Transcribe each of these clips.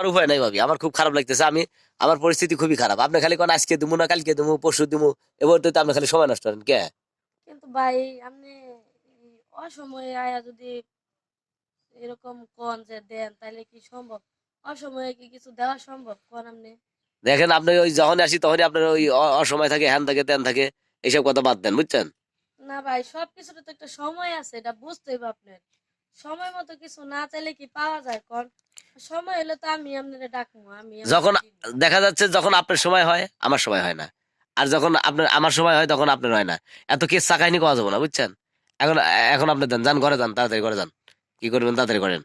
আর উপায় নাই ভাবি আমার খুব খারাপ লাগতেছে আমি আমার পরিস্থিতি খুবই খারাপ। আপনি খালি কোন আজকে দিমু না কালকে দিমু পরশু দিমু এবার তো আপনি খালি সময় নষ্ট করেন কে? কিন্তু ভাই আপনি অসময়ে আয়া যদি এরকম কোন যে দেন তাহলে কি সম্ভব? অসময়ে কি কিছু দেওয়া সম্ভব কোন আপনি? দেখেন আপনি ওই যখন আসি তখনই আপনার ওই অসময় থাকে হ্যান থাকে তেন থাকে এইসব কথা বাদ দেন বুঝছেন? না ভাই সবকিছুর তো একটা সময় আছে এটা বুঝতেই হবে আপনার। সময় মতো কিছু না চাইলে কি পাওয়া যায় কোন? সময় হলে তো আমি আপনারে ডাকবো আমি যখন দেখা যাচ্ছে যখন আপনার সময় হয় আমার সময় হয় না। আর যখন আপনার আমার সময় হয় তখন আপনার হয় না। এত কেস চাকাইনি করা যাব না বুঝছেন? এখন এখন আপনি যান ঘরে যান তাড়াতাড়ি করে যান। কি করবেন তাড়াতাড়ি করেন।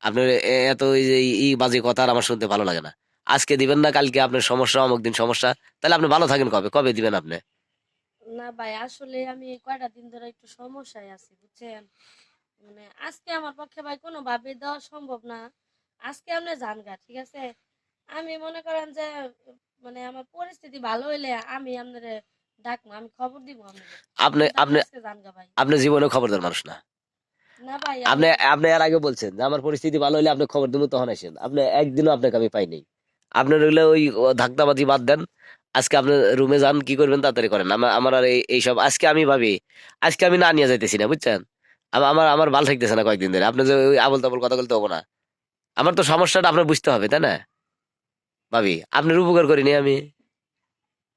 আপনার এত ওই যে ই- ই বাজে কথা আর আমার শুনতে ভালো লাগে না। আজকে দিবেন না কালকে আপনার সমস্যা অমুক দিন সমস্যা। তাহলে আপনি ভালো থাকেন কবে? কবে দিবেন আপনি? না ভাই আসলে আমি কয়টা দিন ধরে একটু সমস্যায় আছি বুঝছেন? মানে আজকে আমার পক্ষে ভাই কোনো ভাবে দেওয়া সম্ভব না। আজকে আপনি যান গা ঠিক আছে? আমি মনে করেন যে মানে আমার পরিস্থিতি ভালো হইলে আমি আপনারে ডাকবো আমি খবর দিব আপনি আপনি আপনি জীবনে খবরদার মানুষ না। আপনি আপনি এর আগে বলছেন যে আমার পরিস্থিতি ভালো হলে আপনি খবর দেবো তখন আসেন আপনি একদিনও আপনাকে আমি পাইনি। আপনার হইলে ওই বাদ দেন। আজকে আপনি রুমে যান কি করবেন তাড়াতাড়ি করেন। আমার আমার আর এই- এইসব আজকে আমি ভাবি আজকে আমি না নিয়ে যাইতেছি না বুঝছেন? আমার আমার ভালো থাকতেছে না কয়েকদিন ধরে। আপনি যে ওই আবল তাবল কথা বলতে হব না। আমার তো সমস্যাটা আপনার বুঝতে হবে, তাই না? ভাবি, আপনার উপকার করিনি আমি।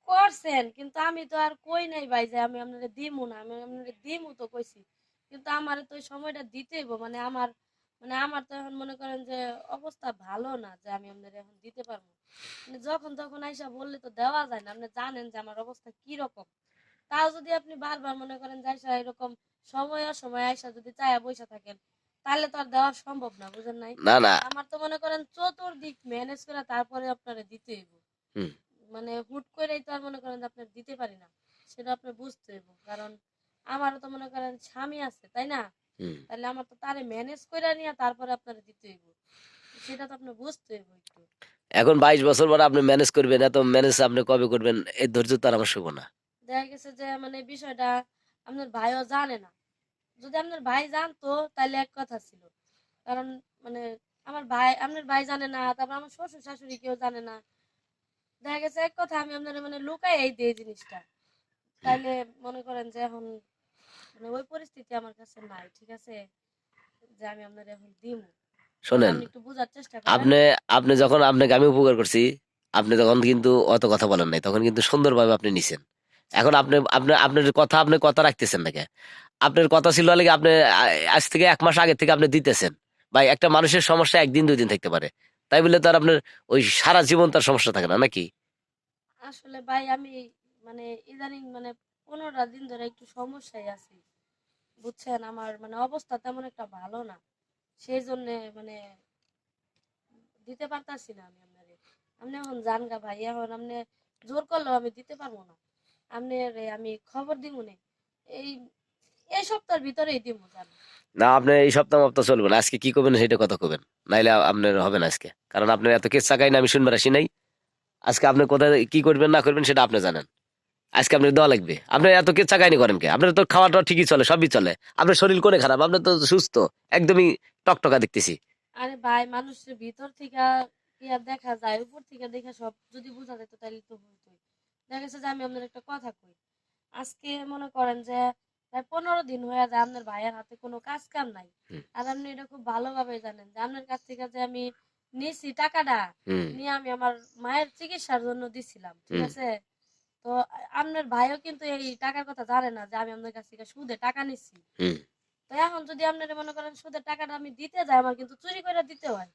করছেন, কিন্তু আমি তো আর কই নাই ভাই যে আমি আপনারে দিমু না, আমি আপনারে দিমু তো কইছি। কিন্তু আমার তো সময়টা মানে আমার মানে আমার তো এখন মনে করেন যে অবস্থা ভালো না যে আমি আপনার এখন দিতে পারব। মানে যখন তখন আইসা বললে তো দেওয়া যায় না, আপনি জানেন যে আমার অবস্থা কি রকম তাও যদি আপনি বারবার মনে করেন যে আইসা এরকম সময় অসময় আইসা যদি চায়া বসে থাকেন তাহলে তো আর দেওয়া সম্ভব না বুঝেন নাই? না না। আমার তো মনে করেন চতুর্দিক ম্যানেজ করে তারপরে আপনারে দিতে হইব। মানে হুট করেই তো আর মনে করেন আপনার দিতে পারি না সেটা আপনার বুঝতে হইব। কারণ আমারও তো মনে করেন স্বামী আছে তাই না? তাহলে আমার তো তারে ম্যানেজ করে নিয়ে তারপরে আপনারে দিতে হইব। সেটা তো আপনার বুঝতে হইব একটু। এখন বাইশ বছর পর আপনি ম্যানেজ করবেন এত ম্যানেজ আপনি কবে করবেন? এই ধৈর্য তো আর আমার শুভ না। দেখা গেছে যে মানে বিষয়টা আপনার ভাইও জানে না। যদি আপনার ভাই জানতো তাহলে এক কথা ছিল। কারণ মানে আমার ভাই আপনার ভাই জানে না তারপর আমার শ্বশুর শাশুড়ি কেউ জানে না। দেখা গেছে এক কথা আমি আপনার মানে লুকাই এই দিই জিনিসটা। তাহলে মনে করেন যে এখন মানে ওই পরিস্থিতি আমার কাছে নাই ঠিক আছে? যে আমি আপনার এখন দিমু। শোনেন আপনি আপনি যখন আপনাকে আমি উপকার করছি আপনি তখন কিন্তু অত কথা বলেন নাই তখন কিন্তু সুন্দরভাবে আপনি নিছেন। এখন আপনি আপনি, আপনার কথা আপনি কথা রাখতেছেন নাকি? আপনার কথা ছিল লাগে আপনি আজ থেকে এক মাস আগে থেকে আপনি দিতেছেন? ভাই, একটা মানুষের সমস্যা একদিন, দুই দিন থাকতে পারে। তাই বলে তো আর আপনার ওই সারা জীবন তার সমস্যা থাকে না, নাকি? আসলে ভাই, আমি মানে ইদানিং মানে পনেরোটা দিন ধরে একটু সমস্যায় আছি। বুঝছেন? আমার মানে অবস্থা তেমন একটা ভালো না। সেই জন্য মানে দিতে পারতাছি না আমি আপনারে। আপনি এখন জান গা ভাই, এখন আপনি জোর করলেও আমি দিতে পারব না। আপনি আমি খবর দিব নে। এই এই সপ্তাহের ভিতরেই দিব জান। না আপনি এই সপ্তাহ মপ্তাহ চলবে না। আজকে কি করবেন সেটা কথা করবেন নাইলে আপনার হবে না আজকে। কারণ আপনার এত কেস চাকাই না আমি শুনবার আসি নাই। আজকে আপনি কোথায় কি করবেন না করবেন সেটা আপনি জানেন। আজকে আপনার দেওয়া লাগবে। আপনি এত করেন কে? আপনার তো খাওয়াটা ঠিকই চলে সবই চলে। আপনার শরীর করে খারাপ? আপনার তো সুস্থ একদমই টকটকা দেখতেছি। আরে ভাই মানুষের ভিতর থেকে দেখা যায় উপর থেকে দেখে সব যদি বোঝা যেত তাহলে তো হইতোই দেখা গেছে যে আমি আপনার একটা কথা কই। আজকে মনে করেন যে প্রায় পনেরো দিন হয়ে যায় আপনার ভাইয়ের হাতে কোনো কাজ কাম নাই। আর আপনি এটা খুব ভালোভাবে জানেন যে আপনার কাছ থেকে যে আমি নিছি টাকাটা নিয়ে আমি আমার মায়ের চিকিৎসার জন্য দিছিলাম ঠিক আছে? তো আপনার ভাইও কিন্তু এই টাকার কথা জানে না যে আমি আপনার কাছ থেকে সুদে টাকা নিছি। তো এখন যদি আপনারা মনে করেন সুদের টাকাটা আমি দিতে যাই আমার কিন্তু চুরি করে দিতে হয়।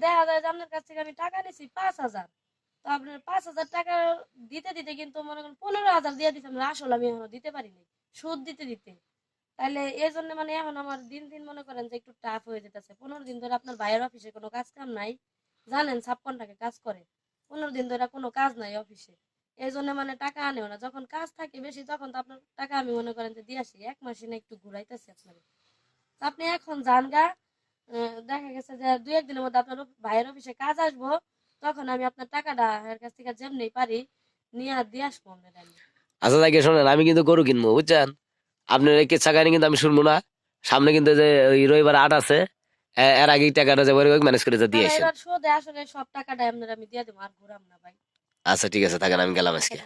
দেখা যায় যে আপনার কাছ থেকে আমি টাকা নিছি পাঁচ হাজার। তো আপনার পাঁচ হাজার টাকা দিতে দিতে কিন্তু মনে করেন পনেরো হাজার দিয়ে দিতে আমরা আসলে আমি এখনও দিতে পারিনি, সুদ দিতে দিতে। তাহলে এই জন্য মানে এখন আমার দিন দিন মনে করেন যে একটু টাফ হয়ে যেতেছে। পনেরো দিন ধরে আপনার ভাইয়ের অফিসে কোনো কাজ কাম নাই, জানেন ছাপ্পানটাকে কাজ করে। পনেরো দিন ধরে কোনো কাজ নাই অফিসে এই জন্য মানে টাকা আনেও না। যখন কাজ থাকে বেশি, তখন তো আপনার টাকা আমি মনে করেন যে দিয়ে আসি। এক মাসে না একটু ঘুরাইতেছি আপনার আপনি এখন যান গা দেখা গেছে যে দু একদিনের মধ্যে আপনার ভাইয়ের অফিসে কাজ আসব। তখন আমি আপনার টাকাটা এর কাছ থেকে যেমনি পারি নিয়ে আর দিয়ে আসব আপনার আমি আচ্ছা তাকে শোনেন আমি কিন্তু গরু কিনবো বুঝছেন? আপনার এই কেচ্ছা কাহিনী কিন্তু আমি শুনব না। সামনে কিন্তু যে ওই রবিবার আট আছে এর আগে টাকাটা যাব ম্যানেজ করে দিয়ে আসেন। আসলে সব টাকাটা আপনার আমি দিয়ে দেবো আর ঘুরাম না ভাই। আচ্ছা ঠিক আছে থাকেন আমি গেলাম আজকে।